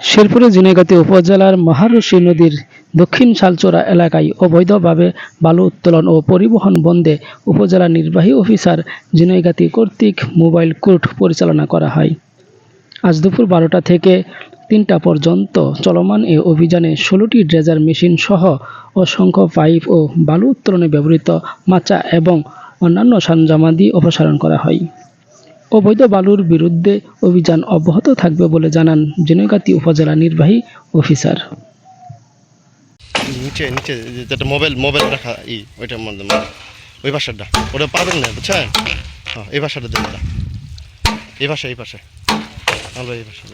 শেরপুরের ঝিনাইগাতি উপজেলার মহারশী নদীর দক্ষিণ শালচোরা এলাকায় অবৈধভাবে বালু উত্তোলন ও পরিবহন বন্ধে উপজেলা নির্বাহী অফিসার ঝিনাইগাতি কর্তৃক মোবাইল কোর্ট পরিচালনা করা হয়। আজ দুপুর বারোটা থেকে তিনটা পর্যন্ত চলমান এ অভিযানে ষোলোটি ড্রেজার মেশিন সহ অসংখ্য পাইপ ও বালু উত্তোলনে ব্যবহৃত মাচা এবং অন্যান্য সরঞ্জামাদি অপসারণ করা হয়। অবৈধ বালুর বিরুদ্ধে অভিযান অব্যাহত থাকবে বলে জানান জেনেগাতি উপজেলা নির্বাহী অফিসার। নিচে নিচে যেটা মোবাইল মোবাইল রাখা, ই ওইটার মধ্যে ওই ভাষাটা ওটা পাবেন না, বুঝছেন? হ্যাঁ এই ভাষাটা দেবেন এই ভাষা এই ভাষা আমরা এই ভাষা